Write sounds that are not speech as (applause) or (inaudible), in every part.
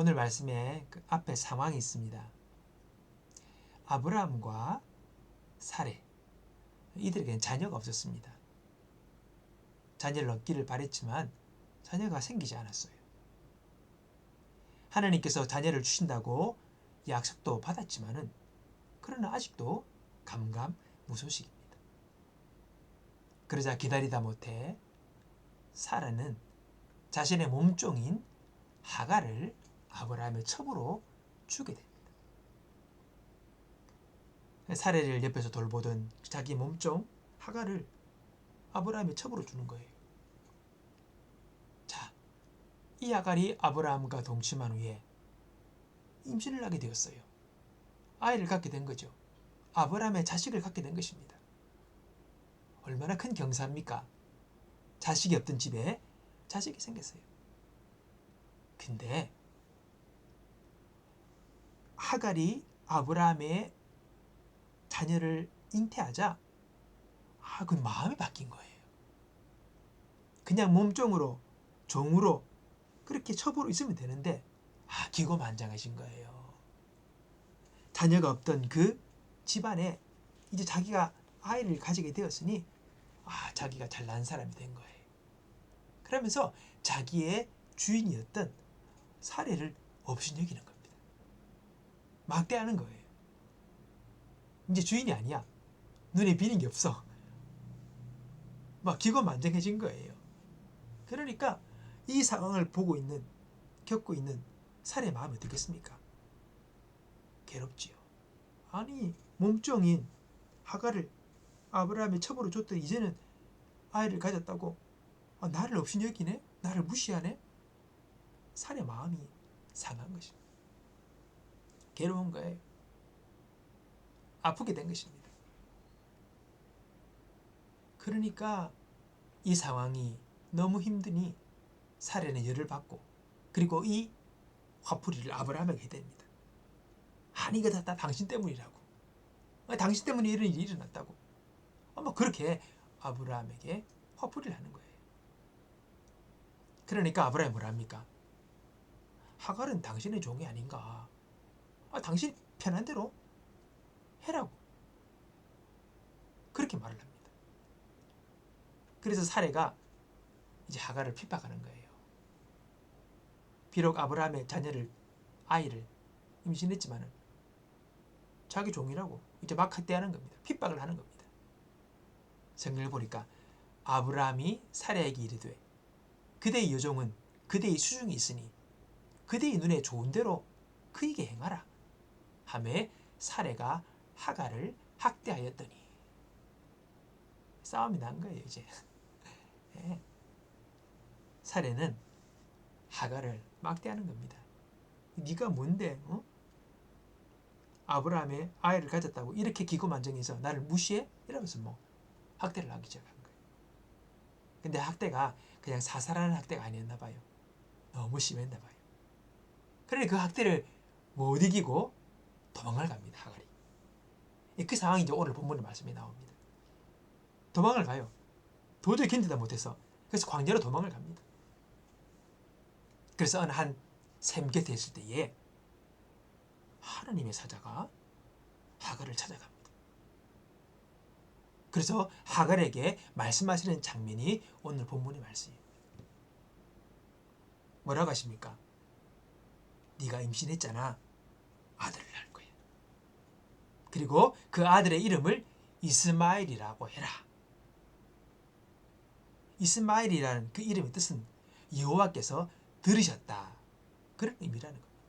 오늘 말씀에 그 앞에 상황이 있습니다. 아브라함과 사례 이들에게는 자녀가 없었습니다. 자녀를 얻기를 바랬지만 자녀가 생기지 않았어요. 하나님께서 자녀를 주신다고 약속도 받았지만은 그러나 아직도 감감무소식입니다. 그러자 기다리다 못해 사라는 자신의 몸종인 하가를 아브라함의 첩으로 주게 됩니다. 사례를 옆에서 돌보던 자기 몸종 하가를 아브라함의 첩으로 주는 거예요. 자, 이 하갈이 아브라함과 동침한 후에 임신을 하게 되었어요. 아이를 갖게 된 거죠. 아브라함의 자식을 갖게 된 것입니다. 얼마나 큰 경사입니까? 자식이 없던 집에 자식이 생겼어요. 근데 하갈이 아브라함의 자녀를 잉태하자 아, 그 마음이 바뀐 거예요. 그냥 몸종으로 종으로 그렇게 첩으로 있으면 되는데 아, 기고만장하신 거예요. 자녀가 없던 그 집안에 이제 자기가 아이를 가지게 되었으니 아, 자기가 잘난 사람이 된 거예요. 그러면서 자기의 주인이었던 사례를 업신여기는 겁니다. 막대하는 거예요. 이제 주인이 아니야. 눈에 비는 게 없어. 막 기고만장해진 거예요. 그러니까 이 상황을 보고 있는 겪고 있는 사례 마음이 어떻겠습니까? 괴롭지요. 아니 몸종인 하가를 아브라함의 첩으로 줬더니 이제는 아이를 가졌다고 아, 나를 없이 여기네? 나를 무시하네? 사례 마음이 상한 것입니다. 괴로운 거예요. 아프게 된 것입니다. 그러니까 이 상황이 너무 힘드니 사례는 열을 받고 그리고 이 화풀이를 아브라함에게 됩니다. 아니 이거 다, 다 당신 때문이라고. 아, 당신 때문에 이런 일이 일어났다고. 아마 그렇게 아브라함에게 화풀이를 하는 거예요. 그러니까 아브라함이 뭐라 합니까? 하갈은 당신의 종이 아닌가. 아, 당신 편한 대로 해라고. 그렇게 말을 합니다. 그래서 사례가 이제 하갈을 핍박하는 거예요. 비록 아브라함의 자녀를 아이를 임신했지만은 자기 종이라고 이제 막 학대하는 겁니다. 핍박을 하는 겁니다. 성경을 보니까 아브라함이 사례에게 이르되 그대의 여종은 그대의 수중이 있으니 그대의 눈에 좋은 대로 그에게 행하라. 하매 사례가 하갈을 학대하였더니 싸움이 난 거예요 이제. (laughs) 예. 사례는 하갈을 막대하는 겁니다. 네가 뭔데? 어? 아브라함의 아이를 가졌다고 이렇게 기고만장해서 나를 무시해? 이러면서 뭐 학대를 하기 시작한 거예요. 근데 학대가 그냥 사살하는 학대가 아니었나 봐요. 너무 심했나 봐요. 그러니 그 학대를 못 이기고 도망을 갑니다. 하갈이. 그 상황이 이제 오늘 본문의 말씀에 나옵니다. 도망을 가요. 도저히 견디다 못해서 그래서 광야로 도망을 갑니다. 그래서 어느 한샘 곁에 있을 때에 하나님의 사자가 하갈을 찾아갑니다. 그래서 하갈에게 말씀하시는 장면이 오늘 본문의 말씀입니다. 뭐라고 하십니까? 네가 임신했잖아. 아들을 낳을. 그리고 그 아들의 이름을 이스마엘이라고 해라. 이스마엘이라는 그 이름의 뜻은 여호와께서 들으셨다. 그런 의미라는 겁니다.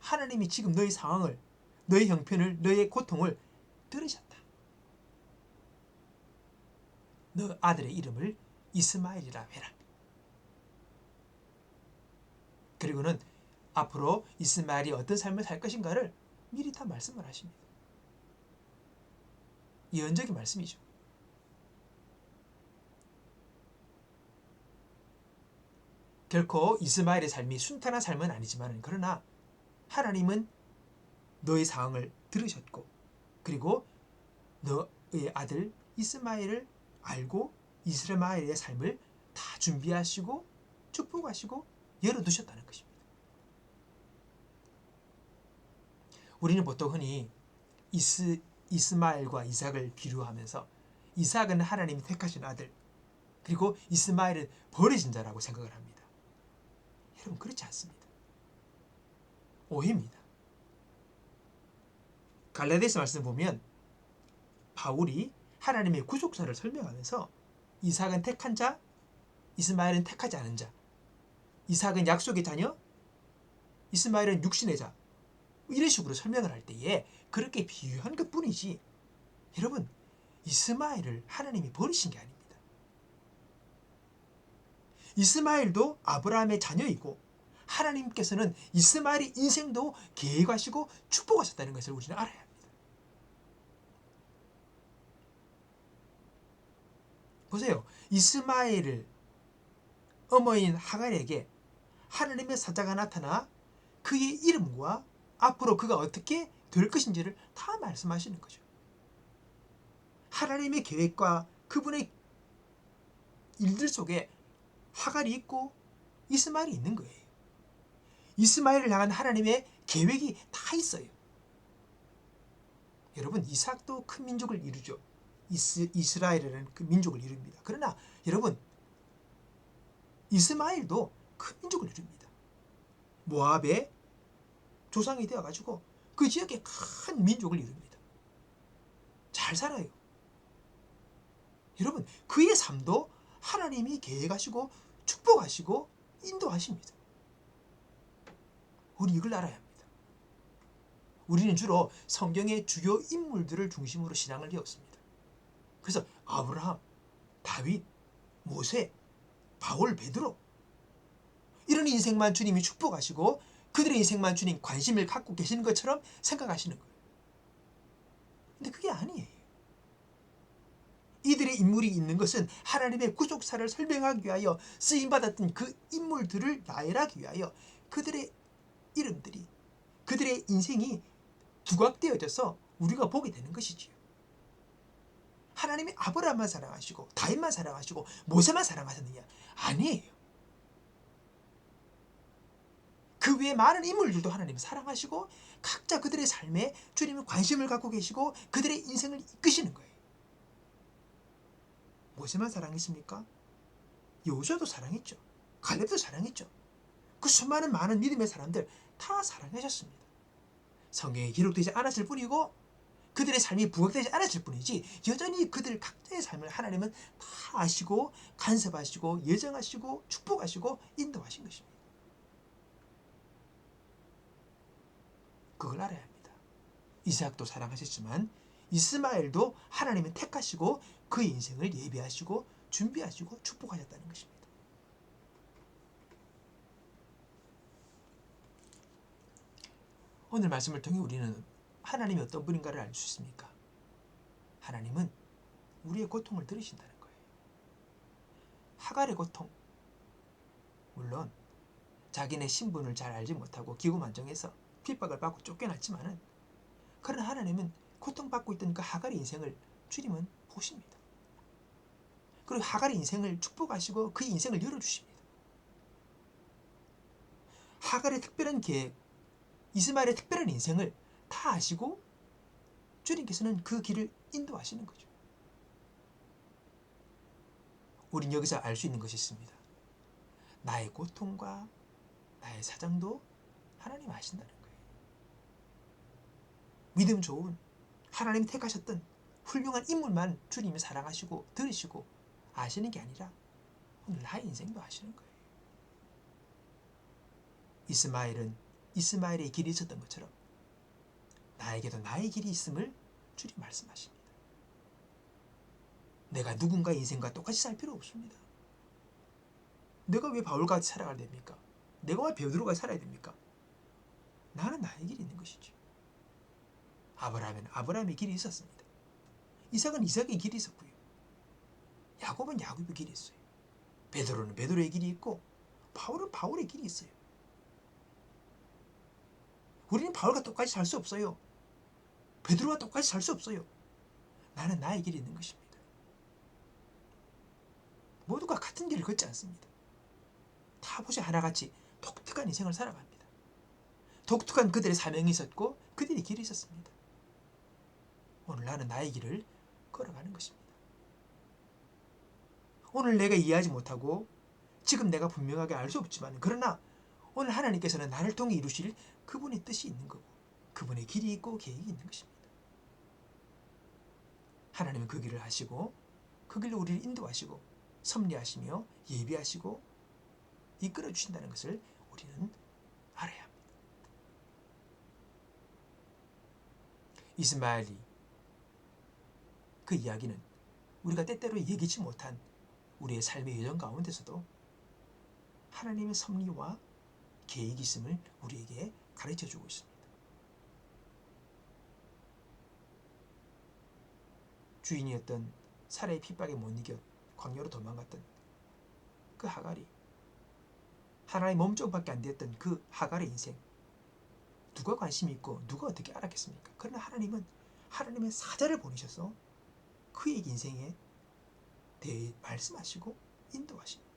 하나님이 지금 너의 상황을, 너의 형편을, 너의 고통을 들으셨다. 너 아들의 이름을 이스마엘이라 해라. 그리고는 앞으로 이스마엘이 어떤 삶을 살 것인가를 미리 다 말씀을 하십니다. 예언적인 말씀이죠. 결코 이스마엘의 삶이 순탄한 삶은 아니지만 그러나 하나님은 너의 상황을 들으셨고 그리고 너의 아들 이스마엘을 알고 이스마엘의 삶을 다 준비하시고 축복하시고 열어두셨다는 것입니다. 우리는 보통 흔히 이스, 이스마엘과 이삭을 비유하면서 이삭은 하나님이 택하신 아들 그리고 이스마엘은 버려진 자라고 생각을 합니다. 여러분 그렇지 않습니다. 오해입니다. 갈라디아서 말씀 보면 바울이 하나님의 구속사를 설명하면서 이삭은 택한 자, 이스마엘은 택하지 않은 자. 이삭은 약속의 자녀, 이스마엘은 육신의 자. 이런 식으로 설명을 할 때에 그렇게 비유한 것 뿐이지. 여러분, 이스마엘을 하나님이 버리신 게 아닙니다. 이스마엘도 아브라함의 자녀이고 하나님께서는 이스마엘의 인생도 계획하시고 축복하셨다는 것을 우리는 알아야 합니다. 보세요. 이스마엘을 어머니인 하갈에게 하나님의 사자가 나타나 그의 이름과 앞으로 그가 어떻게 될 것인지를 다 말씀하시는 거죠. 하나님의 계획과 그분의 일들 속에 하갈이 있고 이스마엘이 있는 거예요. 이스마엘을 향한 하나님의 계획이 다 있어요. 여러분 이삭도 큰 민족을 이루죠. 이스, 이스라엘이라는 그 민족을 이룹니다. 그러나 여러분 이스마엘도 큰 민족을 이룹니다. 모압의 조상이 되어가지고 그 지역에 큰 민족을 이룹니다. 잘 살아요. 여러분 그의 삶도 하나님이 계획하시고 축복하시고 인도하십니다. 우리 이걸 알아야 합니다. 우리는 주로 성경의 주요 인물들을 중심으로 신앙을 배웠습니다. 그래서 아브라함, 다윗, 모세, 바울, 베드로 이런 인생만 주님이 축복하시고 그들의 인생만 주님 관심을 갖고 계시는 것처럼 생각하시는 거예요. 근데 그게 아니에요. 이들의 인물이 있는 것은 하나님의 구속사를 설명하기 위하여 쓰임받았던 그 인물들을 나열하기 위하여 그들의 이름들이 그들의 인생이 두각되어져서 우리가 보게 되는 것이지요. 하나님이 아브라함만 사랑하시고 다윗만 사랑하시고 모세만 사랑하셨느냐? 아니에요. 그 외에 많은 인물들도 하나님 사랑하시고 각자 그들의 삶에 주님의 관심을 갖고 계시고 그들의 인생을 이끄시는 거예요. 모세만 사랑했습니까? 여호수아도 사랑했죠. 갈렙도 사랑했죠. 그 수많은 많은 믿음의 사람들 다 사랑하셨습니다. 성경에 기록되지 않았을 뿐이고 그들의 삶이 부각되지 않았을 뿐이지 여전히 그들 각자의 삶을 하나님은 다 아시고 간섭하시고 예정하시고 축복하시고 인도하신 것입니다. 그걸 알아야 합니다. 이삭도 사랑하셨지만 이스마엘도 하나님은 택하시고 그 인생을 예비하시고 준비하시고 축복하셨다는 것입니다. 오늘 말씀을 통해 우리는 하나님이 어떤 분인가를 알 수 있습니까? 하나님은 우리의 고통을 들으신다는 거예요. 하갈의 고통. 물론 자기네 신분을 잘 알지 못하고 기고만정해서 핍박을 받고 쫓겨났지만은 그러나 하나님은 고통받고 있던 그 하갈의 인생을 주님은 보십니다. 그리고 하갈의 인생을 축복하시고 그 인생을 열어주십니다. 하갈의 특별한 계획, 이스마엘의 특별한 인생을 다 아시고 주님께서는 그 길을 인도하시는 거죠. 우린 여기서 알 수 있는 것이 있습니다. 나의 고통과 나의 사정도 하나님 아신다는. 믿음 좋은 하나님 택하셨던 훌륭한 인물만 주님이 사랑하시고 들으시고 아시는 게 아니라 오늘 나의 인생도 아시는 거예요. 이스마엘은 이스마엘의 길이 있었던 것처럼 나에게도 나의 길이 있음을 주님 말씀하십니다. 내가 누군가의 인생과 똑같이 살 필요 없습니다. 내가 왜 바울같이 살아가야 됩니까? 내가 왜 베드로가 살아야 됩니까? 나는 나의 길이 있는 것이지. 아브라함은 아브라함의 길이 있었습니다. 이삭은 이삭의 길이 있었고요. 야곱은 야곱의 길이 있어요. 베드로는 베드로의 길이 있고 바울은 바울의 길이 있어요. 우리는 바울과 똑같이 살 수 없어요. 베드로와 똑같이 살 수 없어요. 나는 나의 길이 있는 것입니다. 모두가 같은 길을 걷지 않습니다. 다 보세요. 하나같이 독특한 인생을 살아갑니다. 독특한 그들의 사명이 있었고 그들의 길이 있었습니다. 오늘 나는 나의 길을 걸어가는 것입니다. 오늘 내가 이해하지 못하고 지금 내가 분명하게 알 수 없지만 그러나 오늘 하나님께서는 나를 통해 이루실 그분의 뜻이 있는 거고 그분의 길이 있고 계획이 있는 것입니다. 하나님은 그 길을 하시고 그 길로 우리를 인도하시고 섭리하시며 예비하시고 이끌어 주신다는 것을 우리는 알아야 합니다. 이스마엘이 그 이야기는 우리가 때때로 얘기치 못한 우리의 삶의 여정 가운데서도 하나님의 섭리와 계획이 있음을 우리에게 가르쳐 주고 있습니다. 주인이었던 사례의 핍박에 못 이겨 광야로 도망갔던 그 하갈이 하나의 몸종밖에 안 되었던 그 하갈의 인생 누가 관심 있고 누가 어떻게 알았겠습니까? 그러나 하나님은 하나님의 사자를 보내셔서 그의 인생에 대해 말씀하시고 인도하십니다.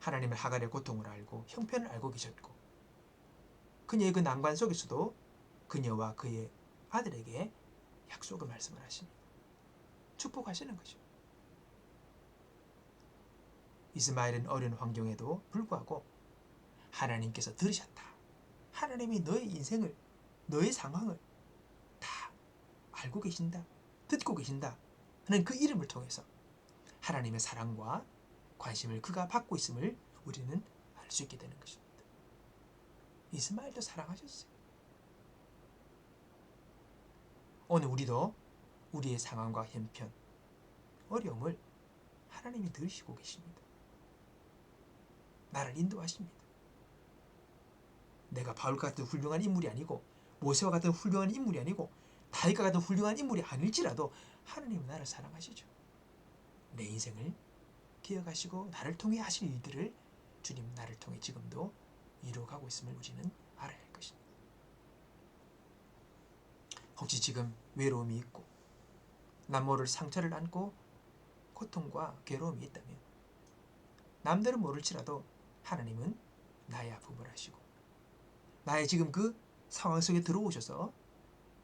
하나님은 하갈의 고통을 알고 형편을 알고 계셨고 그녀의 그 난관 속에서도 그녀와 그의 아들에게 약속의 말씀을 하십니다. 축복하시는 거죠. 이스마엘은 어려운 환경에도 불구하고 하나님께서 들으셨다. 하나님이 너의 인생을, 너의 상황을 다 알고 계신다. 듣고 계신다. 하는 그 이름을 통해서 하나님의 사랑과 관심을 그가 받고 있음을 우리는 알 수 있게 되는 것입니다. 이스마엘도 사랑하셨어요. 오늘 우리도 우리의 상황과 형편, 어려움을 하나님이 들으시고 계십니다. 나를 인도하십니다. 내가 바울 같은 훌륭한 인물이 아니고 모세와 같은 훌륭한 인물이 아니고 다윗과 같은 훌륭한 인물이 아닐지라도 하나님은 나를 사랑하시죠. 내 인생을 기억하시고 나를 통해 하실 일들을 주님 나를 통해 지금도 이루어가고 있음을 우리는 알아야 할 것입니다. 혹시 지금 외로움이 있고 남모를 상처를 안고 고통과 괴로움이 있다면 남들은 모를지라도 하나님은 나의 아픔을 하시고 나의 지금 그 상황 속에 들어오셔서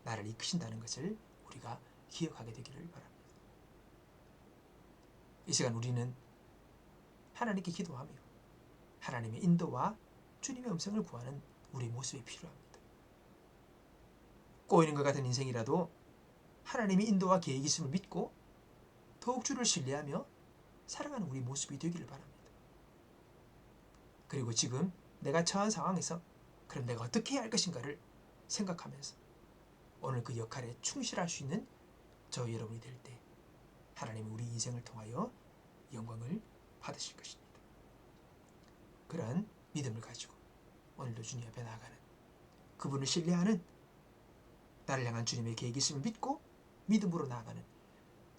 나를 이끄신다는 것을 우리가 기억하게 되기를 바랍니다. 이 시간 우리는 하나님께 기도하며 하나님의 인도와 주님의 음성을 구하는 우리 모습이 필요합니다. 꼬이는 것 같은 인생이라도 하나님의 인도와 계획이 있음을 믿고 더욱 주를 신뢰하며 살아가는 우리 모습이 되기를 바랍니다. 그리고 지금 내가 처한 상황에서 그럼 내가 어떻게 해야 할 것인가를 생각하면서 오늘 그 역할에 충실할 수 있는 저 여러분이 될 때 하나님은 우리 인생을 통하여 영광을 받으실 것입니다. 그러한 믿음을 가지고 오늘도 주님 앞에 나아가는 그분을 신뢰하는 나를 향한 주님의 계획이 있음을 믿고 믿음으로 나아가는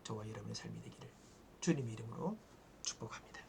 저와 여러분의 삶이 되기를 주님의 이름으로 축복합니다.